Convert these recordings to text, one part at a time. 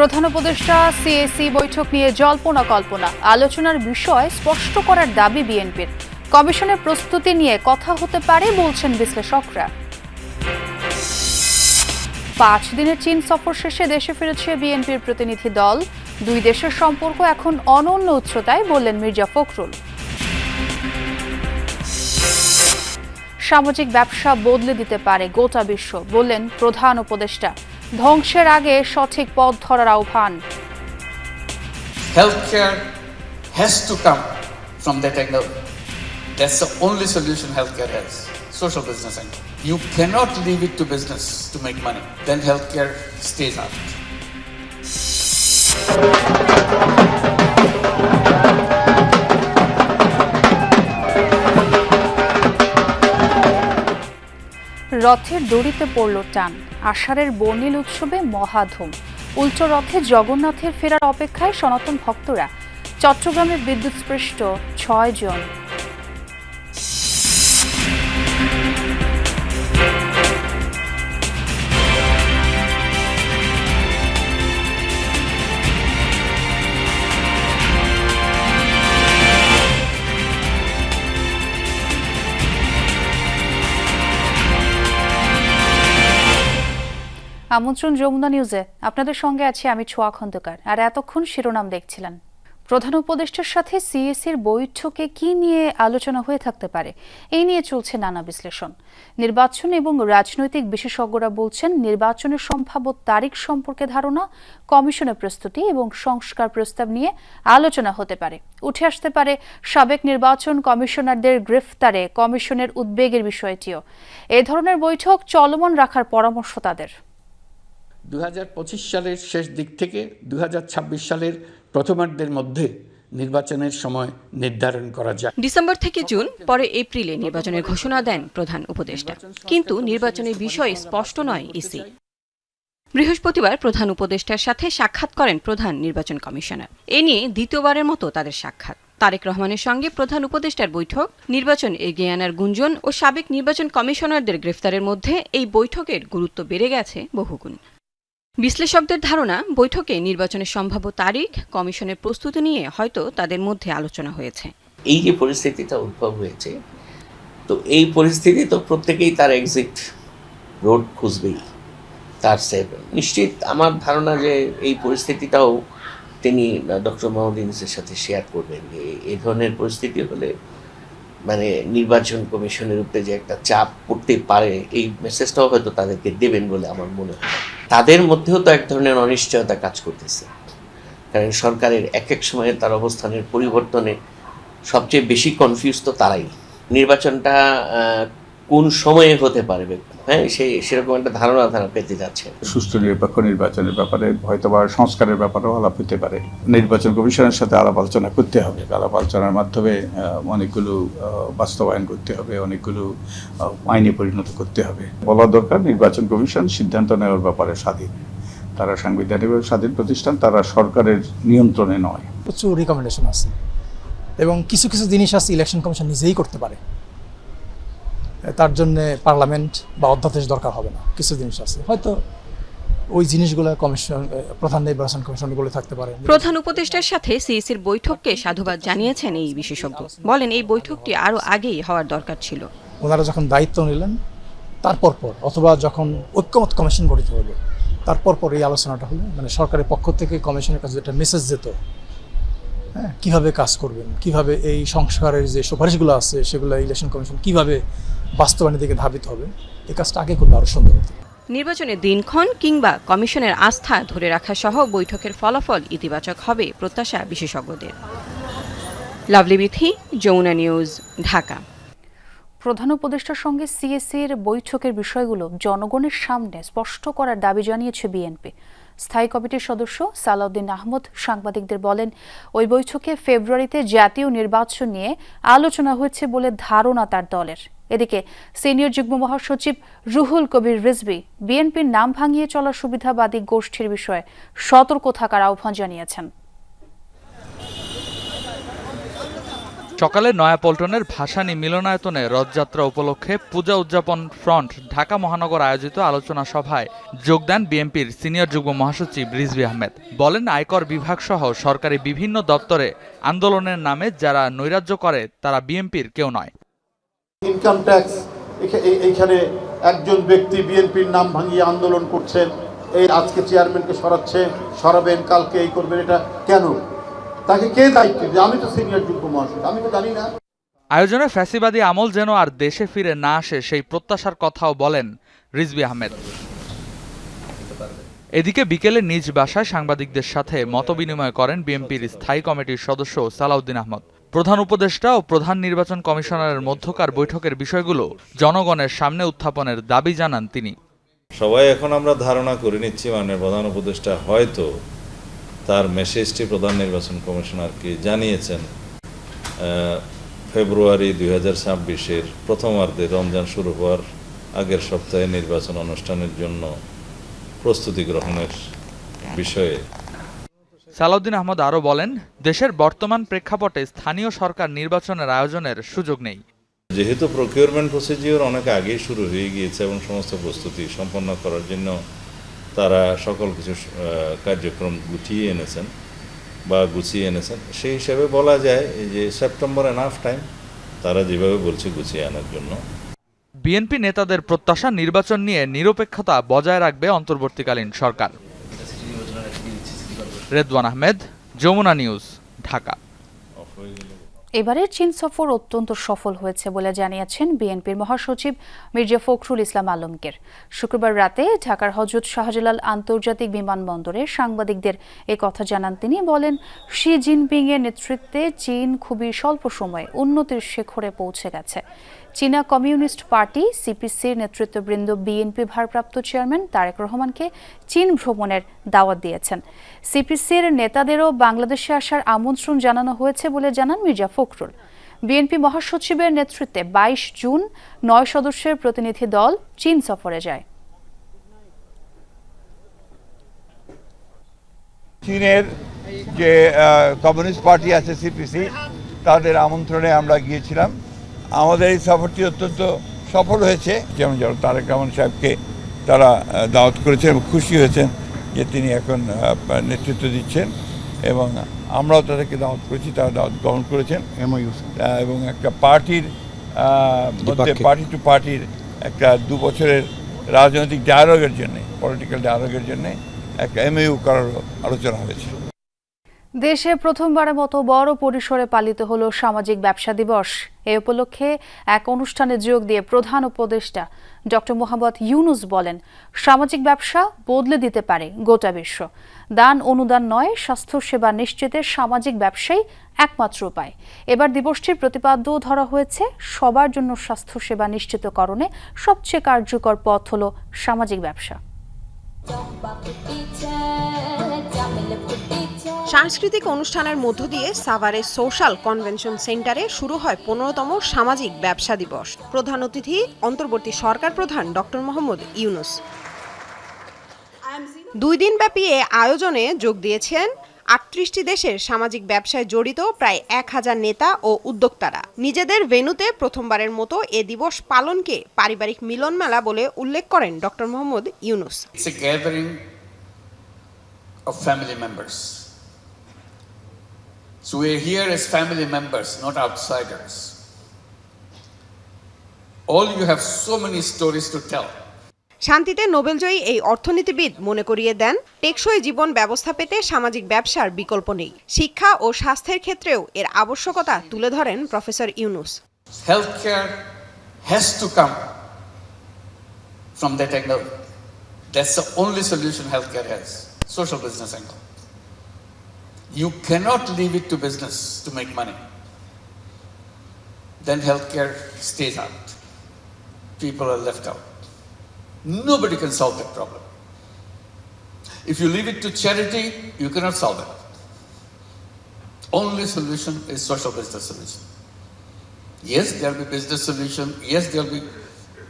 প্রধান উপদেষ্টা সিএসি বৈঠক নিয়ে জল্পনা কল্পনা। আলোচনার বিষয় স্পষ্ট করার দাবি বিএনপির। কমিশনের প্রস্তুতি নিয়ে কথা হতে পারে, বলছেন বিশ্লেষকরা। পাঁচ দিনের চীন সফর শেষে দেশে ফিরেছে বিএনপির প্রতিনিধি দল। দুই দেশের সম্পর্ক এখন অনন্য উচ্চতায়, বললেন মির্জা ফখরুল। সামাজিক ব্যবসা বদলে দিতে পারে গোটা বিশ্ব, বললেন প্রধান উপদেষ্টা। ধ্বংসের আগে সঠিক পথ ধরার আহ্বান Healthcare has to come from that angle. That's the only solution healthcare has. Social business angle. You cannot leave it to business to make money. Then healthcare stays out. রথের দড়িতে পড়ল টান আষাঢ়ের বর্ণিল উৎসবে মহাধুম। উল্টো রথে জগন্নাথের ফেরার অপেক্ষায় সনাতন ভক্তরা চট্টগ্রামে বিদ্যুৎস্পৃষ্ট ছয় জন আমন্ত্রণ যমুনা নিউজে। আপনাদের সঙ্গে আছি আমি ছোয়া খন্দকার। আর এতক্ষণ শিরোনাম দেখছিলেন। প্রধান উপদেষ্টার সাথে সিএসির বৈঠকে কি নিয়ে আলোচনা হয়ে থাকতে পারে, এই নিয়ে চলছে নানা বিশ্লেষণ। নির্বাচন এবং রাজনৈতিক বিশেষজ্ঞরা বলছেন, নির্বাচনের সম্ভাব্য তারিখ সম্পর্কে ধারণা, কমিশনের প্রস্তুতি এবং সংস্কার প্রস্তাব নিয়ে আলোচনা হতে পারে। উঠে আসতে পারে সাবেক নির্বাচন কমিশনারদের গ্রেফতারে, কমিশনের উদ্বেগের বিষয়টিও। এ ধরনের বৈঠক চলমান রাখার পরামর্শ তাদের। দু সালের শেষ দিক থেকে দু সালের প্রথমার্ধের মধ্যে নির্বাচনের সময় নির্ধারণ করা যায়। ডিসেম্বর থেকে জুন, পরে এপ্রিলে নির্বাচনের ঘোষণা দেন প্রধান উপদেষ্টা। কিন্তু নির্বাচনের বিষয় স্পষ্ট নয় ইসি। বৃহস্পতিবার প্রধান উপদেষ্টার সাথে সাক্ষাৎ করেন প্রধান নির্বাচন কমিশনার। এ নিয়ে দ্বিতীয়বারের মতো তাদের সাক্ষাৎ। তারেক রহমানের সঙ্গে প্রধান উপদেষ্টার বৈঠক, নির্বাচন এগিয়ে আনার গুঞ্জন ও সাবেক নির্বাচন কমিশনারদের গ্রেফতারের মধ্যে এই বৈঠকের গুরুত্ব বেড়ে গেছে বহুগুণ। বিশ্লেষকদের ধারণা, বৈঠকে নির্বাচনের সম্ভাব্য তারিখ, কমিশনের প্রস্তুতি নিয়ে হয়তো তাদের মধ্যে আলোচনা হয়েছে। এই যে পরিস্থিতিটা উদ্ভব হয়েছে, তো এই পরিস্থিতি তো প্রত্যেকেই তার এক্সিট রোড খুঁজবেই, তার সেভ নিশ্চিত আমার ধারণা যে এই পরিস্থিতিটাও তিনি ডক্টর ইউনুসের সাথে শেয়ার করবেন এই ধরনের পরিস্থিতি হলে মানে নির্বাচন কমিশনের উপরে যে একটা চাপ পড়তে পারে, এই মেসেজটাও হয়তো তাদেরকে দেবেন বলে আমার মনে হয়। তাদের মধ্যেও তো এক ধরনের অনিশ্চয়তা কাজ করতেছে। কারণ সরকারের এক এক সময়ে তার অবস্থানের পরিবর্তনে সবচেয়ে বেশি কনফিউজ তো তারাই। নির্বাচনটা কোন সময়ে হতে পারবে? হ্যাঁ সেই সেরকম একটা ধারণা তারা পেতে যাচ্ছে। সুষ্ঠু নিরপেক্ষ নির্বাচনের ব্যাপারে হয়তো বা সংস্কারের ব্যাপারেও আলাপ হতে পারে। নির্বাচন কমিশনের সাথে আলাপ আলোচনা করতে হবে। আলাপ আলোচনার মাধ্যমে অনেকগুলো বাস্তবায়ন করতে হবে অনেকগুলো আইনে পরিণত করতে হবে। বলা দরকার নির্বাচন কমিশন সিদ্ধান্ত নেওয়ার ব্যাপারে স্বাধীন। তারা সাংবিধানিকভাবে স্বাধীন প্রতিষ্ঠান তারা সরকারের নিয়ন্ত্রণে নয়। প্রচুর রিকমেন্ডেশন আছে। এবং কিছু কিছু জিনিস আছে ইলেকশন কমিশন নিজেই করতে পারে। তার জন্য পার্লামেন্ট বা অধ্যাদেশ দরকার হবে না। কিছু জিনিস আছে। হয়তো ওই জিনিসগুলো কমিশন প্রধান নির্বাচন কমিশনগুলো থাকতে পারে। প্রধান উপদেষ্টার সাথে সিইসির বৈঠককে সাধুবাদ জানিয়েছেন এই বিশেষজ্ঞ। বলেন এই বৈঠকটি আরও আগেই হওয়ার দরকার ছিল। ওনারা যখন দায়িত্ব নিলেন তারপর পর অথবা যখন ঐক্যমত কমিশন গঠিত হলো তারপর পর এই আলোচনাটা হলো। মানে সরকারের পক্ষ থেকে কমিশনের কাছে যেটা মেসেজ যেত হ্যাঁ কীভাবে কাজ করবেন কীভাবে এই সংস্কারের যে সুপারিশগুলো আছে সেগুলো ইলেকশন কমিশন কীভাবে বাস্তবায়নের দিকে ধাবিত হবে। এই কাজটা আগে করলে আরও সুন্দর হতো। নির্বাচনের দিনক্ষণ কিংবা কমিশনের আস্থা ধরে রাখা সহ বৈঠকের ফলাফল ইতিবাচক হবে প্রত্যাশা বিশেষজ্ঞদের। লাভলি বিথি যমুনা নিউজ ঢাকা। প্রধান উপদেষ্টার সঙ্গে সিএসির বৈঠকের বিষয়গুলো জনগণের সামনে স্পষ্ট করার দাবি জানিয়েছে বিএনপি। স্থায়ী কমিটির সদস্য সালাউদ্দিন আহমদ সাংবাদিকদের বলেন ওই বৈঠকে ফেব্রুয়ারিতে জাতীয় নির্বাচন নিয়ে আলোচনা হয়েছে বলে ধারণা তার দলের। এদিকে সিনিয়র যুগ্ম মহাসচিব রুহুল কবির রিজভি বিএনপির নাম ভাঙিয়ে চলা সুবিধাবাদী গোষ্ঠীর বিষয়ে সতর্ক থাকার আহ্বান জানিয়েছেন। সকালে নয়াপল্টনের ভাসানী মিলনায়তনে রথযাত্রা উপলক্ষে পূজা উদযাপন ফ্রন্ট ঢাকা মহানগর আয়োজিত আলোচনা সভায় যোগ দেন বিএনপির সিনিয়র যুগ্ম মহাসচিব রিজভি আহমেদ। বলেন, আয়কর বিভাগ সহ সরকারি বিভিন্ন দপ্তরে আন্দোলনের নামে যারা নৈরাজ্য করে, তারা বিএনপির কেউ নয়। ইনকাম ট্যাক্স এইখানে একজন ব্যক্তি বিএনপির নাম ভাঙিয়ে আন্দোলন করছেন, এই আজকে চেয়ারম্যানকে সরাচ্ছে, সরাবেন, কালকে এই করবেন, এটা কেন? তাকে কে দায়িত্ব দিবে? আমি তো সিনিয়র যুগ্ম মহাসচিব, আমি তো জানি না। আয়োজনে ফ্যাসিবাদী আমল যেন আর দেশে ফিরে না আসে, সেই প্রত্যাশার কথাও বলেন রিজবি আহমেদ। এদিকে বিকেলে নিজ বাসায় সাংবাদিকদের সাথে মতবিনিময় করেন বিএনপির স্থায়ী কমিটির সদস্য সালাউদ্দিন আহমদ। প্রধান উপদেষ্টা ও প্রধান নির্বাচন কমিশনারের মধ্যকার বৈঠকের বিষয়গুলো জনগণের সামনে উত্থাপনের দাবি জানান তিনি। সবাই এখন আমরা ধারণা করে নিচ্ছি মানে প্রধান উপদেষ্টা হয়তো তার মেসেজটি প্রধান নির্বাচন কমিশনারকে জানিয়েছেন। ফেব্রুয়ারি দুই হাজার ছাব্বিশের প্রথমার্ধে রমজান শুরু হওয়ার আগের সপ্তাহে নির্বাচন অনুষ্ঠানের জন্য প্রস্তুতি গ্রহণের বিষয়ে সালাউদ্দিন আহমদ আরও বলেন দেশের বর্তমান প্রেক্ষাপটে স্থানীয় সরকার নির্বাচনের আয়োজনের সুযোগ নেই। যেহেতু প্রকিউরমেন্ট প্রসিজিওর অনেক আগেই শুরু হয়ে গিয়েছে এবং সমস্ত প্রস্তুতি সম্পন্ন করার জন্য তারা সকল কিছু কার্যক্রম গুছিয়ে এনেছেন বা গুছিয়ে এনেছেন। সেই হিসাবে বলা যায় যে সেপ্টেম্বর এনাফ টাইম তারা যেভাবে বলছে গুছিয়ে আনার জন্য। বিএনপি নেতাদের প্রত্যাশা নির্বাচন নিয়ে নিরপেক্ষতা বজায় রাখবে অন্তর্বর্তীকালীন সরকার। রেদওয়ান আহমেদ, যমুনা নিউজ, ঢাকা। এবারের চীন সফর অত্যন্ত সফল হয়েছে বলে জানিয়েছেন বিএনপির মহাসচিব মির্জা ফখরুল ইসলাম আলমগীর। শুক্রবার রাতে ঢাকার হজরত শাহজালাল আন্তর্জাতিক বিমানবন্দরে সাংবাদিকদের এ কথা জানান তিনি, বলেন, শি জিনপিং এর নেতৃত্বে চীন খুবই স্বল্প সময়ে উন্নতির শিখরে পৌঁছে গেছে। চীনা কমিউনিস্ট পার্টি, সিপিসির নেতৃত্ববৃন্দ বিএনপি ভারপ্রাপ্ত চেয়ারম্যান তারেক রহমানকে চীন ভ্রমণের দাওয়াত দিয়েছেন। সিপিসির নেতাদেরও বাংলাদেশে আসার আমন্ত্রণ জানানো হয়েছে বলে জানান মির্জা ফখরুল। বিএনপি মহাসচিবের নেতৃত্বে বাইশ জুন নয় সদস্যের প্রতিনিধি দল চীন সফরে যায়। চীনের যে কমিউনিস্ট পার্টি আছে সিপিসি, তাদের আমন্ত্রণে আমরা গিয়েছিলাম। আমাদের এই সফরটি অত্যন্ত সফল হয়েছে। যেমন যেমন তারেক রহমান সাহেবকে তারা দাওয়াত করেছেন এবং খুশি হয়েছেন যে তিনি এখন নেতৃত্ব দিচ্ছেন এবং আমরাও তাদেরকে দাওয়াত করেছি তারা দাওয়াত গ্রহণ করেছেন। এবং একটা পার্টির আহ, মধ্যে পার্টি টু পার্টির একটা দু বছরের রাজনৈতিক ডায়ালগের জন্য পলিটিক্যাল ডায়ালগের জন্য একটা এমইউ করার আলোচনা হয়েছে। দেশে প্রথমবারের মতো বড় পরিসরে পালিত হলো সামাজিক ব্যবসা দিবস। এ উপলক্ষে এক অনুষ্ঠানে যোগ দিয়ে প্রধান উপদেষ্টা ডক্টর মোহাম্মদ ইউনুস বলেন, সামাজিক ব্যবসা বদলে দিতে পারে গোটা বিশ্ব। দান অনুদান নয়, স্বাস্থ্যসেবা নিশ্চিতের সামাজিক ব্যবসাই একমাত্র উপায়। এবার দিবসটির প্রতিপাদ্যও ধরা হয়েছে, সবার জন্য স্বাস্থ্যসেবা নিশ্চিতকরণে সবচেয়ে কার্যকর পথ হল সামাজিক ব্যবসা। সাংস্কৃতিক অনুষ্ঠানের মধ্য দিয়ে সাভারের সোশ্যাল কনভেনশন সেন্টারে শুরু হয় পনেরোতম সামাজিক ব্যবসা দিবস। প্রধান অতিথি অন্তর্বর্তী সরকার প্রধান ডক্টর মোহাম্মদ ইউনুস। দুই দিনব্যাপী এ আয়োজনে যোগ দিয়েছেন আটত্রিশটি দেশের সামাজিক ব্যবসায় জড়িত প্রায় এক হাজার নেতা ও উদ্যোক্তারা নিজেদের ভেন্যুতে প্রথমবারের মতো এ দিবস পালনকে পারিবারিক মিলন মেলা বলে উল্লেখ করেন doctor Mohammad Yunus. All you have so many stories to tell. শান্তিতে নোবেলজয়ী এই অর্থনীতিবিদ মনে করিয়ে দেন, টেকসই জীবন ব্যবস্থা পেতে সামাজিক ব্যবসার বিকল্প নেই শিক্ষা ও স্বাস্থ্যের ক্ষেত্রেও এর আবশ্যকতা তুলে ধরেন professor Yunus You cannot leave it to business to make money. Then healthcare stays out. People are left out. Nobody can solve that problem. If you leave it to charity, you cannot solve it. Only solution is social business solution. Yes, there'll be business solution. Yes, there'll be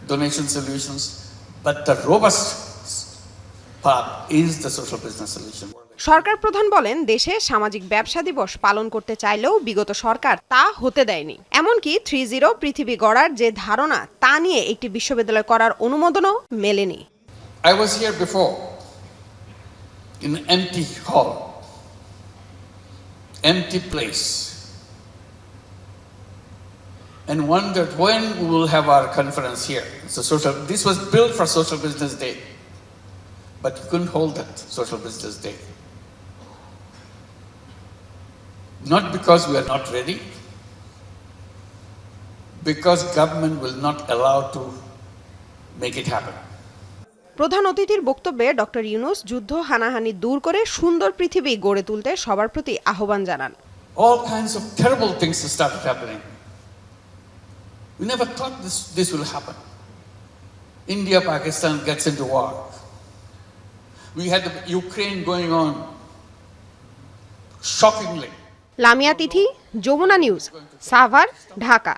donation solutions. But the robust part is the social business solution. সরকার প্রধান বলেন দেশে সামাজিক ব্যবসা দিবস পালন করতে চাইলেও বিগত সরকার তা হতে দেয়নি এমনকি থ্রি জিরো পৃথিবী গড়ার যে ধারণা তা নিয়ে একটি বিশ্ববিদ্যালয় করার অনুমোদনও মেলেনি I was here before in an empty hall, empty place, and wondered when we will have our conference here. So social, this was built for Social Business Day, but you couldn't hold that Social Business Day. Not because we are not ready, because government will not allow to make it happen. প্রধান অতিথির বক্তব্যে doctor Yunus যুদ্ধ হানাহানি দূর করে সুন্দর পৃথিবী গড়ে তুলতে সবার প্রতি আহ্বান জানান all kinds of terrible things started happening. We never thought this, this will happen. India Pakistan gets into war. We had the Ukraine going on shockingly. Lamia Tithi, Jamuna news, Savar, Dhaka.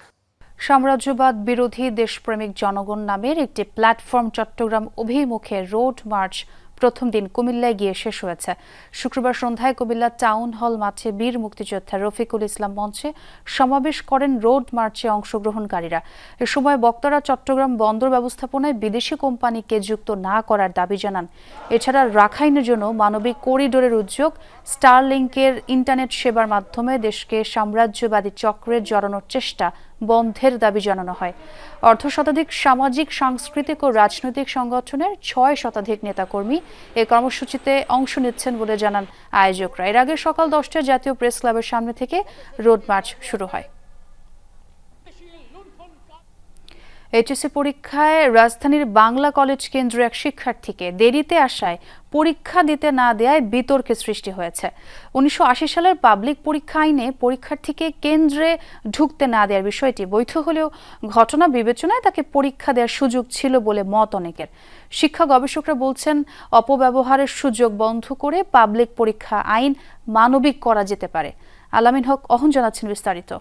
সাম্রাজ্যবাদ বিরোধী দেশপ্রেমিক জনগণ নামের একটি platform Chittagong অভিমুখে road March প্রথম দিন কুমিল্লায় গিয়ে শেষ হয়েছে। শুক্রবার সন্ধ্যায় কুমিল্লা টাউন হল মাঠে বীর মুক্তিযোদ্ধা রফিকুল ইসলাম মঞ্চে সমাবেশ করেন রোড মার্চে অংশগ্রহণকারীরা। এ সময় বক্তারা চট্টগ্রাম বন্দর ব্যবস্থাপনায় বিদেশি কোম্পানিকে যুক্ত না করার দাবি জানান। এছাড়া রাখাইনের জন্য মানবিক করিডোরের উদ্যোগ, স্টারলিংকের ইন্টারনেট সেবার মাধ্যমে দেশকে সাম্রাজ্যবাদী চক্রে জড়ানোর চেষ্টা বন্ধের দাবি জানানো হয়। অর্ধ শতাধিক সামাজিক, সাংস্কৃতিক ও রাজনৈতিক সংগঠনের ছয় শতাধিক নেতাকর্মী এ কর্মসূচিতে অংশ নিচ্ছেন বলে জানান আয়োজকরা। এর আগে সকাল দশটায় জাতীয় প্রেস ক্লাবের সামনে থেকে রোড মার্চ শুরু হয়। এইচএসসি পরীক্ষায় রাজধানীর বাংলা কলেজ কেন্দ্র এক শিক্ষার্থীকে দেরিতে আসায় পরীক্ষা দিতে না দেয়ায় বিতর্কের সৃষ্টি হয়েছে। উনিশশো আশি সালের পাবলিক পরীক্ষা আইনে পরীক্ষার্থীকে কেন্দ্রে ঢুকতে না দেওয়ার বিষয়টি বৈধ হলেও ঘটনা বিবেচনায় তাকে পরীক্ষা দেওয়ার সুযোগ ছিল বলে মত অনেকের। শিক্ষা গবেষকরা বলছেন, অপব্যবহারের সুযোগ বন্ধ করে পাবলিক পরীক্ষা আইন মানবিক করা যেতে পারে। আলামিন হক, অহন জানাচ্ছেন বিস্তারিত।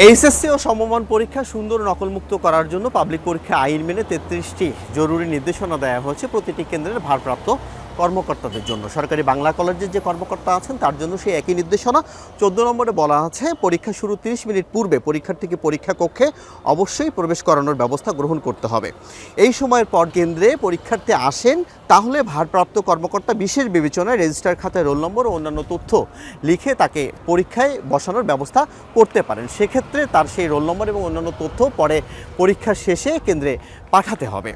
এইচএসসি ও সমমান পরীক্ষা সুন্দর নকলমুক্ত করার জন্য পাবলিক পরীক্ষা আইন মেনে তেত্রিশটি জরুরি নির্দেশনা দেওয়া হয়েছে। প্রতিটি কেন্দ্রের ভারপ্রাপ্ত কর্মকর্তাদের জন্য। সরকারি বাংলা কলেজের যে কর্মকর্তা আছেন, তার জন্য সেই একই নির্দেশনা। চোদ্দ নম্বরে বলা আছে, পরীক্ষা শুরু তিরিশ মিনিট পূর্বে পরীক্ষার্থীকে পরীক্ষা কক্ষে অবশ্যই প্রবেশ করানোর ব্যবস্থা গ্রহণ করতে হবে। এই সময়ের পর কেন্দ্রে পরীক্ষার্থী আসেন, তাহলে ভারপ্রাপ্ত কর্মকর্তা বিশেষ বিবেচনায় রেজিস্টার খাতায় রোল নম্বর ও অন্যান্য তথ্য লিখে তাকে পরীক্ষায় বসানোর ব্যবস্থা করতে পারেন। সেক্ষেত্রে তার সেই রোল নম্বর এবং অন্যান্য তথ্য পরে পরীক্ষা শেষে কেন্দ্রে পাঠাতে হবে।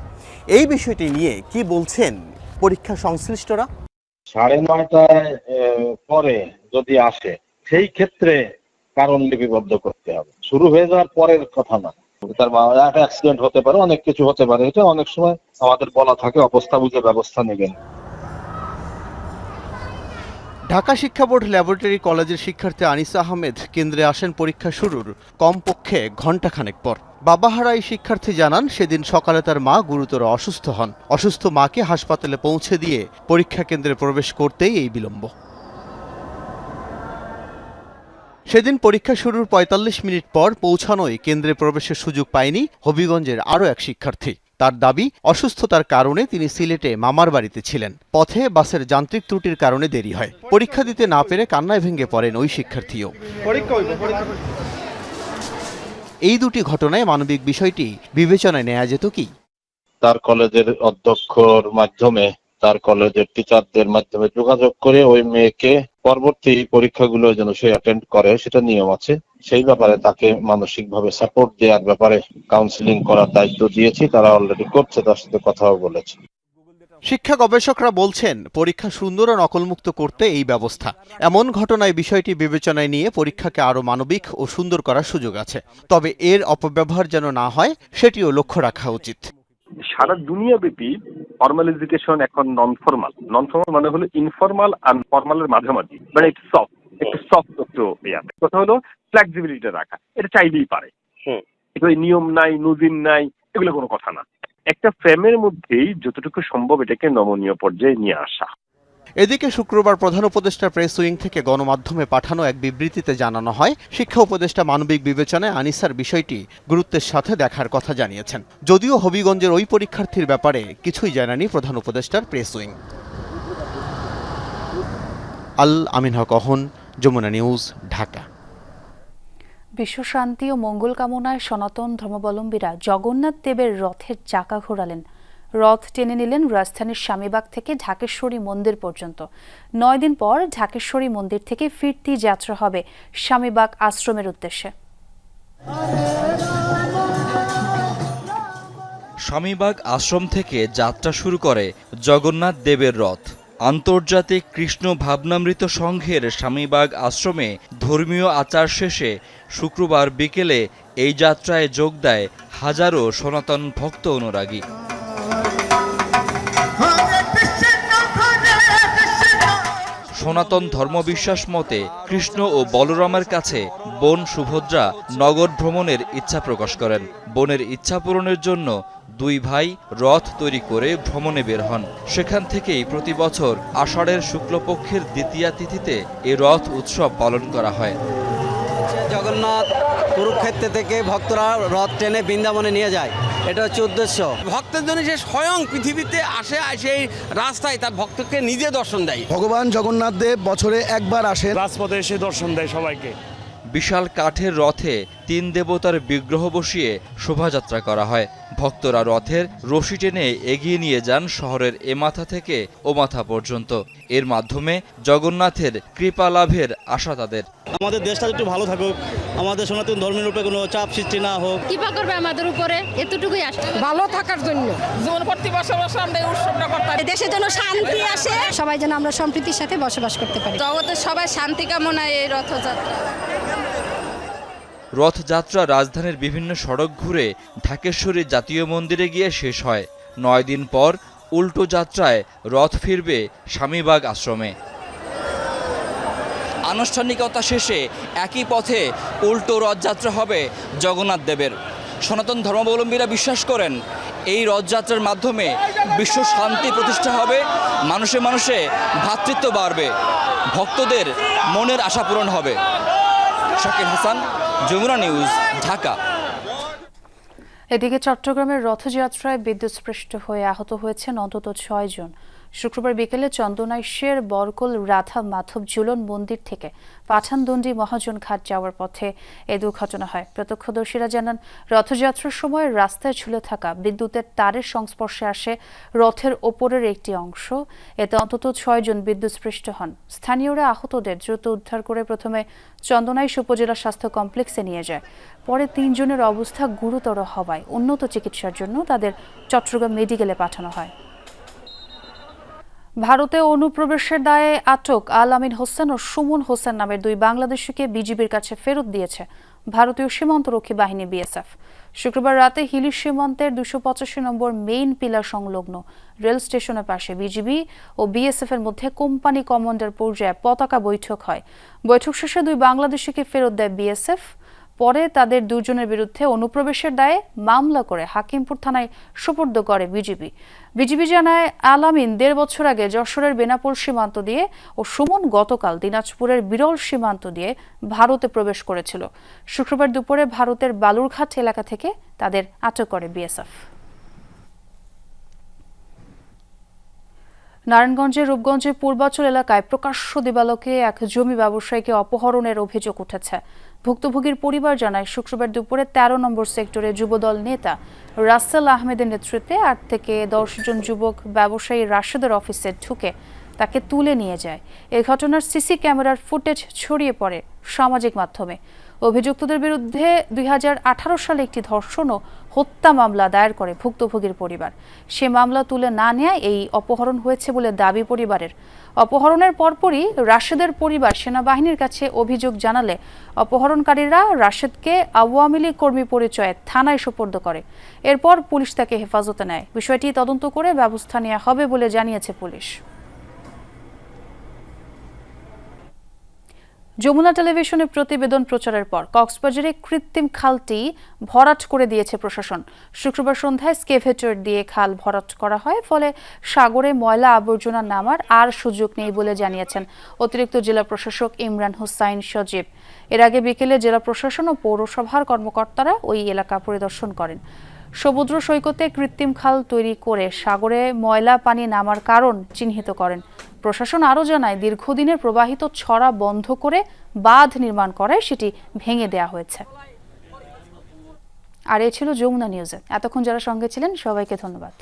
এই বিষয়টি নিয়ে কি বলছেন পরীক্ষা সংশ্লিষ্টরা? সাড়ে নয়টায় পরে যদি আসে সেই ক্ষেত্রে কারণ লিপিবদ্ধ করতে হবে। শুরু হয়ে যাওয়ার পরের কথা না। তার অ্যাক্সিডেন্ট হতে পারে অনেক কিছু হতে পারে। এটা অনেক সময় আমাদের বলা থাকে অবস্থা বুঝে ব্যবস্থা নেবেন। ঢাকা শিক্ষা বোর্ড ল্যাবরেটরি কলেজের শিক্ষার্থী আনিসা আহমেদ কেন্দ্রে আসেন পরীক্ষা শুরুর। কমপক্ষে ঘণ্টাখানেক পর। বাবাহারা এই শিক্ষার্থী জানান, সেদিন সকালে তার মা গুরুতর অসুস্থ হন। অসুস্থ মাকে হাসপাতালে পৌঁছে দিয়ে পরীক্ষা কেন্দ্রে প্রবেশ করতেই এই বিলম্ব। সেদিন পরীক্ষা শুরুর ৪৫ মিনিট পর পৌঁছানোয় কেন্দ্রে প্রবেশের সুযোগ পায়নি হবিগঞ্জের আরও এক শিক্ষার্থী। তার দাবি, অসুস্থতার কারণে তিনি সিলেটে মামার বাড়িতে ছিলেন। পথে বাসের যান্ত্রিক ত্রুটির কারণে দেরি হয়। পরীক্ষা দিতে না পেরে কান্নায় ভেঙে পড়েন ওই শিক্ষার্থীও। এই দুটি ঘটনায় মানবিক বিষয়টি বিবেচনায় নেওয়া যেত কি? তার কলেজের অধ্যক্ষর মাধ্যমে, তার কলেজের টিচারদের মাধ্যমে যোগাযোগ করে ওই মেয়েকে পরবর্তী পরীক্ষাগুলো যেন সে অ্যাটেন্ড করে, সেটা নিয়ম আছে। সেই ব্যাপারে তাকে মানসিকভাবে সাপোর্ট দেওয়ার ব্যাপারে কাউন্সিলিং করার দায়িত্ব দিয়েছি। তারা অলরেডি করছে, তার সাথে কথাও বলেছে। শিক্ষা গবেষকরা বলছেন পরীক্ষা সুন্দর ও নকলমুক্ত করতে এই ব্যবস্থা। এমন ঘটনায় বিষয়টি বিবেচনায় নিয়ে পরীক্ষাকে আরও মানবিক ও সুন্দর করার সুযোগ আছে। তবে এর অপব্যবহার যেন না হয় সেটিও লক্ষ্য রাখা উচিত। সারা দুনিয়াব্যাপী ফর্মাল এডুকেশন এখন নন ফর্মাল নন ফর্মাল মানে হলো ইনফর্মাল আর ফর্মালের মাঝামাঝি। মানে একটু সফট একটু সফট একটু ইয়াতে কথা হলো ফ্লেক্সিবিলিটি রাখা। এটা চাইলেই পারে। এটা নিয়ম নাই নজির নাই এগুলো কোনো কথা না। একটা ফ্রেমের মধ্যেই যতটুকু সম্ভব এটাকে নমনীয় পর্যায়ে নিয়ে আসা। এদিকে শুক্রবার প্রধান উপদেষ্টা প্রেস উইং থেকে গণমাধ্যমে পাঠানো এক বিবৃতিতে জানানো হয়, শিক্ষা উপদেষ্টা মানবিক বিবেচনায় আনিসার বিষয়টি গুরুত্বের সাথে দেখার কথা জানিয়েছেন। যদিও হবিগঞ্জের ওই পরীক্ষার্থীর ব্যাপারে কিছুই জানানি প্রধান উপদেষ্টার প্রেস উইং। আল আমিন হক অহন, যমুনা নিউজ, ঢাকা। বিশ্ব শান্তি ও মঙ্গল কামনায় সনাতন ধর্মাবলম্বীরা জগন্নাথ দেবের রথের চাকা ঘোরালেন। রথ টেনে নিলেন রাজধানীর স্বামীবাগ থেকে ঢাকেশ্বরী মন্দির পর্যন্ত। নয় দিন পর ঢাকেশ্বরী মন্দির থেকে ফিরতি যাত্রা হবে স্বামীবাগ আশ্রমের উদ্দেশ্যে। স্বামীবাগ আশ্রম থেকে যাত্রা শুরু করে জগন্নাথ দেবের রথ। আন্তর্জাতিক কৃষ্ণ ভাবনামৃত সংঘের স্বামীবাগ আশ্রমে ধর্মীয় আচার শেষে শুক্রবার বিকেলে এই যাত্রায় যোগ দেয় হাজারো সনাতন ভক্ত অনুরাগী। সনাতন ধর্মবিশ্বাস মতে কৃষ্ণ ও বলরামের কাছে বোন সুভদ্রা নগর ভ্রমণের ইচ্ছা প্রকাশ করেন। বোনের ইচ্ছা পূরণের জন্য দুই ভাই রথ তৈরি করে ভ্রমণে বের হন। সেখান থেকেই প্রতি বছর আষাঢ়ের শুক্লপক্ষের দ্বিতীয়া তিথিতে এ রথ উৎসব পালন করা হয়। জগন্নাথ কুরুক্ষেত্র থেকে ভক্তরা রথ টেনে বৃন্দাবনে নিয়ে যায়। এটা হচ্ছে উদ্দেশ্য। ভক্তের জন্য সে স্বয়ং পৃথিবীতে আসে সেই রাস্তায় তার ভক্তকে নিজে দর্শন দেয়। ভগবান জগন্নাথ দেব বছরে একবার আসেন। রাজপথে এসে দর্শন দেয় সবাইকে। বিশাল কাঠের রথে তিন দেবতার বিগ্রহ বসিয়ে শোভাযাত্রা করা হয়। ভক্তরা রথের রশি টেনে এগিয়ে নিয়ে যান শহরের এ মাথা থেকে ও মাথা পর্যন্ত। এর মাধ্যমে জগন্নাথের কৃপা লাভের আশা তাদের। আমাদের দেশটা একটু ভালো থাকুক। আমাদের সনাতন ধর্মের উপরে কোনো চাপ সৃষ্টি না হোক। কৃপা করবে আমাদের উপরে। এতটুকুই আসে ভালো থাকার জন্য। যেমন প্রতি বছর বছর আমরা এই উৎসবটা করতে দেশের জন্য শান্তি আসে সবাই যেন আমরা সম্প্রীতির সাথে বসবাস করতে পারি। জগতের সবাই শান্তি কামনায় এই রথযাত্রা। রথযাত্রা রাজধানীর বিভিন্ন সড়ক ঘুরে ঢাকেশ্বরী জাতীয় মন্দিরে গিয়ে শেষ হয়। নয় দিন পর উল্টো যাত্রায় রথ ফিরবে স্বামীবাগ আশ্রমে। আনুষ্ঠানিকতা শেষে একই পথে উল্টো রথযাত্রা হবে জগন্নাথ দেবের। সনাতন ধর্মাবলম্বীরা বিশ্বাস করেন, এই রথযাত্রার মাধ্যমে বিশ্ব শান্তি প্রতিষ্ঠা হবে, মানুষে মানুষে ভ্রাতৃত্ব বাড়বে, ভক্তদের মনের আশা পূরণ হবে। শাকির হাসান যমুনা নিউজ ঢাকা। এদিকে চট্টগ্রামের রথযাত্রায় বিদ্যুৎস্পৃষ্ট হয়ে আহত হয়েছেন অন্তত ছয় জন। শুক্রবার বিকেলে চন্দনাইশের বরকল, রাধা, মাধব, ঝুলন মন্দির থেকে পাঠানদণ্ডী মহাজন ঘাট যাওয়ার পথে এ দুর্ঘটনা হয়। প্রত্যক্ষদর্শীরা জানান, রথযাত্রার সময় রাস্তায় ঝুলে থাকা বিদ্যুতের তারের সংস্পর্শে আসে রথের ওপরের একটি অংশ। এতে অন্তত ছয় জন বিদ্যুৎস্পৃষ্ট হন। স্থানীয়রা আহতদের দ্রুত উদ্ধার করে প্রথমে চন্দনাইশ উপজেলা স্বাস্থ্য কমপ্লেক্সে নিয়ে যায়। পরে তিনজনের অবস্থা গুরুতর হওয়ায় উন্নত চিকিৎসার জন্য তাদের চট্টগ্রাম মেডিকেলে পাঠানো হয়। ভারতে অনুপ্রবেশের দায়ে আটক আল আমিন হোসেন ও সুমন হোসেন নামের দুই বাংলাদেশিকে বিজিবির কাছে ফেরত দিয়েছে ভারতীয় সীমান্তরক্ষী বাহিনী বিএসএফ। শুক্রবার রাতে হিলি সীমান্তের দুশো পঁচাশি নম্বর মেইন পিলার সংলগ্ন রেল স্টেশনের পাশে বিজিবি ও বিএসএফ এর মধ্যে কোম্পানি কমান্ডার পর্যায়ে পতাকা বৈঠক হয়। বৈঠক শেষে দুই বাংলাদেশিকে ফেরত দেয় বিএসএফ। পরে তাদের দুজনের বিরুদ্ধে অনুপ্রবেশের দায়ে মামলা করে হাকিমপুর থানায় সুপর্দ করে বিজিবি। বিজিবি জানায়, আলামিন দেড় বছর আগে যশোরের বেনাপোল সীমান্ত দিয়ে ও সুমন গতকাল দিনাজপুরের বিরল সীমান্ত দিয়ে ভারতে প্রবেশ করেছিল। শুক্রবার দুপুরে ভারতের বালুরঘাট এলাকা থেকে তাদের আটক করে বিএসএফ। নারায়ণগঞ্জের রূপগঞ্জের পূর্বাচল এলাকায় প্রকাশ্য দিবালোকে এক জমি ব্যবসায়ীকে অপহরণের অভিযোগ উঠেছে। ভুক্তভোগীর পরিবার জানায়, শুক্রবার দুপুরে ১৩ নম্বর সেক্টরে যুবদল নেতা রাসেল আহমেদের নেতৃত্বে আট থেকে দশ জন যুবক ব্যবসায়ী রাশেদের অফিসে ঢুকে তাকে তুলে নিয়ে যায়। এ ঘটনার সিসি ক্যামেরার ফুটেজ ছড়িয়ে পড়ে সামাজিক মাধ্যমে। অভিযুক্তদের বিরুদ্ধে দুই হাজার আঠারো সালে একটি ধর্ষণ ও হত্যা মামলা দায়ের করে ভুক্তভোগীর পরিবার। সে মামলা তুলে না নেয় এই অপহরণ হয়েছে বলে দাবি পরিবারের। অপহরণের পরপরই রাশেদের পরিবার সেনাবাহিনীর কাছে অভিযোগ জানালে অপহরণকারীরা রাশেদকে আওয়ামী লীগ কর্মী পরিচয়ে থানায় সোপর্দ করে। এরপর পুলিশ তাকে হেফাজতে নেয়। বিষয়টি তদন্ত করে ব্যবস্থা নেওয়া হবে বলে জানিয়েছে পুলিশ। যমুনা টেলিভিশনে প্রতিবেদন প্রচারের পর কক্সবাজারে কৃত্রিম খালটি ভরাট করে দিয়েছে প্রশাসন। শুক্রবার সন্ধ্যায় স্কেভেটর দিয়ে খাল ভরাট করা হয়, ফলে সাগরে ময়লা আবর্জনা নামার আর সুযোগ নেই বলে জানিয়েছেন অতিরিক্ত জেলা প্রশাসক ইমরান হুসাইন সজীব। এর আগে বিকেলে জেলা প্রশাসন ও পৌরসভার কর্মকর্তারা ওই এলাকা পরিদর্শন করেন। সমুদ্র সৈকতে কৃত্রিম খাল তৈরি করে সাগরে ময়লা পানি নামার কারণ চিহ্নিত করেন। প্রশাসন আরও জানায় দীর্ঘদিনের প্রবাহিত ছড়া বন্ধ করে বাঁধ নির্মাণ করায় সেটি ভেঙে দেয়া হয়েছে। আর এ ছিল যমুনা নিউজে। এতক্ষণ যারা সঙ্গে ছিলেন, সবাইকে ধন্যবাদ।